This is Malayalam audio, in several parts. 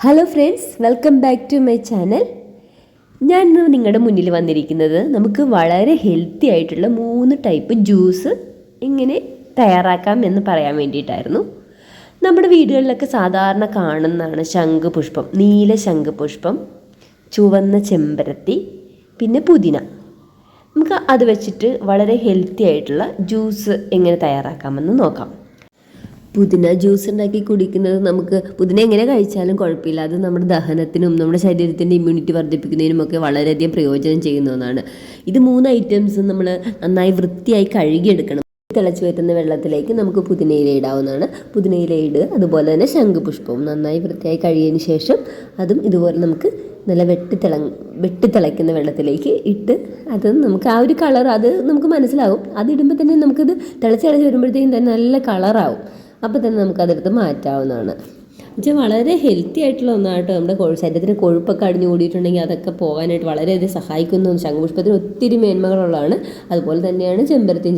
Hello friends welcome back to my channel ഞാൻ ഇന്ന് നിങ്ങളുടെ മുന്നിൽ വന്നിരിക്കുന്നത് നമുക്ക് വളരെ ഹെൽത്തി ആയിട്ടുള്ള മൂന്ന് ടൈപ്പ് ജ്യൂസ് എങ്ങനെ തയ്യാറാക്കാം എന്ന് പറയാൻ വേണ്ടിയിട്ടായിരുന്നു. നമ്മുടെ വീടുകളിലൊക്കെ സാധാരണ കാണുന്നതാണ് ശംഖുപുഷ്പം നീല ശംഖുപുഷ്പം ചുവന്ന ചെമ്പരത്തി പിന്നെ പുതിന. നമുക്ക് അത് വെച്ചിട്ട് വളരെ ഹെൽത്തി ആയിട്ടുള്ള ജ്യൂസ് എങ്ങനെ തയ്യാറാക്കാമെന്ന് നോക്കാം. പുതിന ജ്യൂസ് ഉണ്ടാക്കി കുടിക്കുന്നത് നമുക്ക് പുതിന എങ്ങനെ കഴിച്ചാലും കുഴപ്പമില്ല. അത് നമ്മുടെ ദഹനത്തിനും നമ്മുടെ ശരീരത്തിന്റെ ഇമ്മ്യൂണിറ്റി വർദ്ധിപ്പിക്കുന്നതിനും ഒക്കെ വളരെയധികം പ്രയോജനം ചെയ്യുന്ന ഒന്നാണ്. ഇത് മൂന്ന് ഐറ്റംസ് നമ്മൾ നന്നായി വൃത്തിയായി കഴുകിയെടുക്കണം. തിളച്ചു വരുന്ന വെള്ളത്തിലേക്ക് നമുക്ക് പുതിനയില ഇടാവുന്നതാണ്. പുതിനയില ഇടുക അതുപോലെ തന്നെ ശംഖുപുഷ്പവും നന്നായി വൃത്തിയായി കഴിയതിന് ശേഷം അതും ഇതുപോലെ നമുക്ക് നല്ല വെട്ടി തിള വെട്ടി വെള്ളത്തിലേക്ക് ഇട്ട് അത് നമുക്ക് ആ ഒരു കളർ അത് നമുക്ക് മനസ്സിലാവും. അത് ഇടുമ്പോൾ തന്നെ നമുക്കത് തിളച്ച് തിളച്ച് വരുമ്പോഴത്തേക്കും തന്നെ നല്ല കളറാവും അപ്പോൾ തന്നെ നമുക്കതെടുത്ത് മാറ്റാവുന്നതാണ്. എന്നുവെച്ചാൽ വളരെ ഹെൽത്തി ആയിട്ടുള്ള ഒന്നായിട്ട് നമ്മുടെ ശരീരത്തിന് കൊഴുപ്പൊക്കെ അടിഞ്ഞു കൂടിയിട്ടുണ്ടെങ്കിൽ അതൊക്കെ പോകാനായിട്ട് വളരെയധികം സഹായിക്കുന്ന. ഒന്ന് ശംഖുപുഷ്പത്തിന് ഒത്തിരി മേന്മകളുള്ളതാണ്. അതുപോലെ തന്നെയാണ് ചെമ്പരത്തി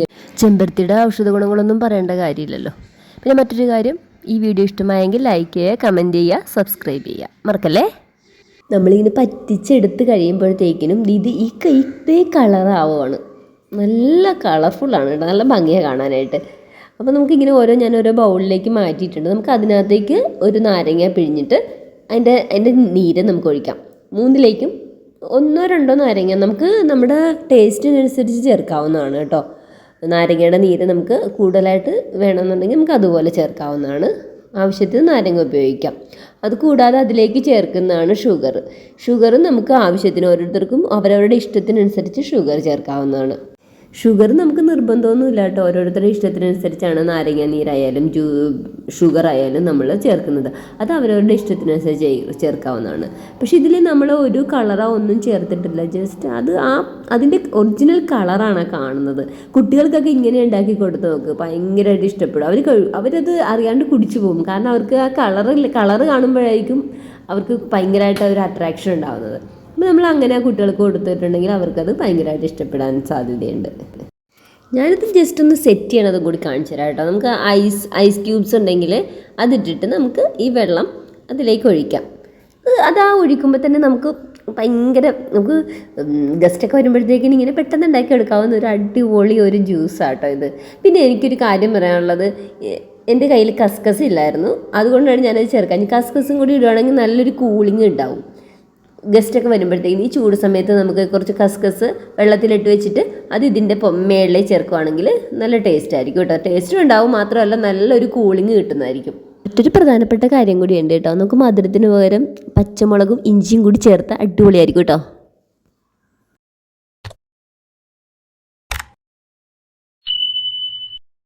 ചെമ്പരത്തിയുടെ ഔഷധ ഗുണങ്ങളൊന്നും പറയേണ്ട കാര്യമില്ലല്ലോ. പിന്നെ മറ്റൊരു കാര്യം ഈ വീഡിയോ ഇഷ്ടമായെങ്കിൽ ലൈക്ക് ചെയ്യുക കമന്റ് ചെയ്യുക സബ്സ്ക്രൈബ് ചെയ്യുക. മറക്കല്ലേ? നമ്മളിങ്ങനെ പറ്റിച്ചെടുത്ത് കഴിയുമ്പോഴത്തേക്കിനും ഇത് ഈ ഇതേ കളറാവുകയാണ് നല്ല കളർഫുള്ളാണ് കേട്ടോ. നല്ല ഭംഗിയാണ് കാണാനായിട്ട്. അപ്പോൾ നമുക്കിങ്ങനെ ഓരോ ഞാൻ ഓരോ ബൗളിലേക്ക് മാറ്റിയിട്ടുണ്ട്. നമുക്ക് അതിനകത്തേക്ക് ഒരു നാരങ്ങ പിഴിഞ്ഞിട്ട് അതിന്റെ അതിന്റെ നീര് നമുക്ക് ഒഴിക്കാം. മൂന്നിലേക്കും ഒന്നോ രണ്ടോ നാരങ്ങ നമുക്ക് നമ്മുടെ ടേസ്റ്റിനനുസരിച്ച് ചേർക്കാവുന്നതാണ് കേട്ടോ. നാരങ്ങയുടെ നീര് നമുക്ക് കൂടുതലായിട്ട് വേണമെന്നുണ്ടെങ്കിൽ നമുക്ക് അതുപോലെ ചേർക്കാവുന്നതാണ്. ആവശ്യത്തിന് നാരങ്ങ ഉപയോഗിക്കാം. അത് കൂടാതെ അതിലേക്ക് ചേർക്കുന്നതാണ് ഷുഗർ ഷുഗർ നമുക്ക് ആവശ്യത്തിന് ഓരോരുത്തർക്കും അവരവരുടെ ഇഷ്ടത്തിനനുസരിച്ച് ഷുഗർ ചേർക്കാവുന്നതാണ്. ഷുഗർ നമുക്ക് നിർബന്ധമൊന്നുമില്ല കേട്ടോ. ഓരോരുത്തരുടെ ഇഷ്ടത്തിനനുസരിച്ചാണ് നാരങ്ങ നീരായാലും ജ്യൂ ഷുഗർ ആയാലും നമ്മൾ ചേർക്കുന്നത്. അത് അവരവരുടെ ഇഷ്ടത്തിനനുസരിച്ച് ചേർക്കാവുന്നതാണ്. പക്ഷെ ഇതിൽ നമ്മൾ ഒരു കളറോ ഒന്നും ചേർത്തിട്ടില്ല. ജസ്റ്റ് അത് ആ അതിന്റെ ഒറിജിനൽ കളറാണ് കാണുന്നത്. കുട്ടികൾക്കൊക്കെ ഇങ്ങനെ ഉണ്ടാക്കി കൊടുത്ത് നോക്ക്. ഭയങ്കരമായിട്ട് ഇഷ്ടപ്പെടും. അവർ അവരത് അറിയാണ്ട് കുടിച്ചു പോകും. കാരണം അവർക്ക് ആ കളറിൽ കളറ് കാണുമ്പോഴായിരിക്കും അവർക്ക് ഭയങ്കരമായിട്ട് ഒരു അട്രാക്ഷൻ ഉണ്ടാവുന്നത്. അപ്പോൾ നമ്മൾ അങ്ങനെ കുട്ടികൾക്ക് കൊടുത്തിട്ടുണ്ടെങ്കിൽ അവർക്കത് ഭയങ്കരമായിട്ട് ഇഷ്ടപ്പെടാൻ സാധ്യതയുണ്ട്. ഞാനിത് ജസ്റ്റ് ഒന്ന് സെറ്റ് ചെയ്യണതും കൂടി കാണിച്ചു തരാം കേട്ടോ. നമുക്ക് ഐസ് ഐസ് ക്യൂബ്സ് ഉണ്ടെങ്കിൽ അതിട്ടിട്ട് നമുക്ക് ഈ വെള്ളം അതിലേക്ക് ഒഴിക്കാം. അത് ആ ഒഴിക്കുമ്പോൾ തന്നെ നമുക്ക് ഭയങ്കര നമുക്ക് ഗസ്റ്റൊക്കെ വരുമ്പോഴത്തേക്കിനും ഇങ്ങനെ പെട്ടെന്ന് ഉണ്ടാക്കി എടുക്കാവുന്ന ഒരു അടിപൊളി ഒരു ജ്യൂസാട്ടോ ഇത്. പിന്നെ എനിക്കൊരു കാര്യം പറയാനുള്ളത് എന്റെ കയ്യിൽ കസ്കസ് ഇല്ലായിരുന്നു. അതുകൊണ്ടാണ് ഞാനത് ചേർക്കാൻ. കസ്കസും കൂടി ഇടുവാണെങ്കിൽ നല്ലൊരു കൂളിംഗ് ഉണ്ടാവും. ഗസ്റ്റൊക്കെ വരുമ്പോഴത്തേക്കും ഈ ചൂട് സമയത്ത് നമുക്ക് കുറച്ച് കസ്കസ് വെള്ളത്തിലിട്ട് വെച്ചിട്ട് അത് ഇതിന്റെ മേളിലേക്ക് ചേർക്കുവാണെങ്കിൽ നല്ല ടേസ്റ്റ് ആയിരിക്കും കേട്ടോ. ടേസ്റ്റും ഉണ്ടാവും. മാത്രമല്ല നല്ലൊരു കൂളിംഗ് കിട്ടുന്നതായിരിക്കും. മറ്റൊരു പ്രധാനപ്പെട്ട കാര്യം കൂടിയുണ്ട് കേട്ടോ. നമുക്ക് മധുരത്തിന് പകരം പച്ചമുളകും ഇഞ്ചിയും കൂടി ചേർത്ത് അടിപൊളിയായിരിക്കും കേട്ടോ.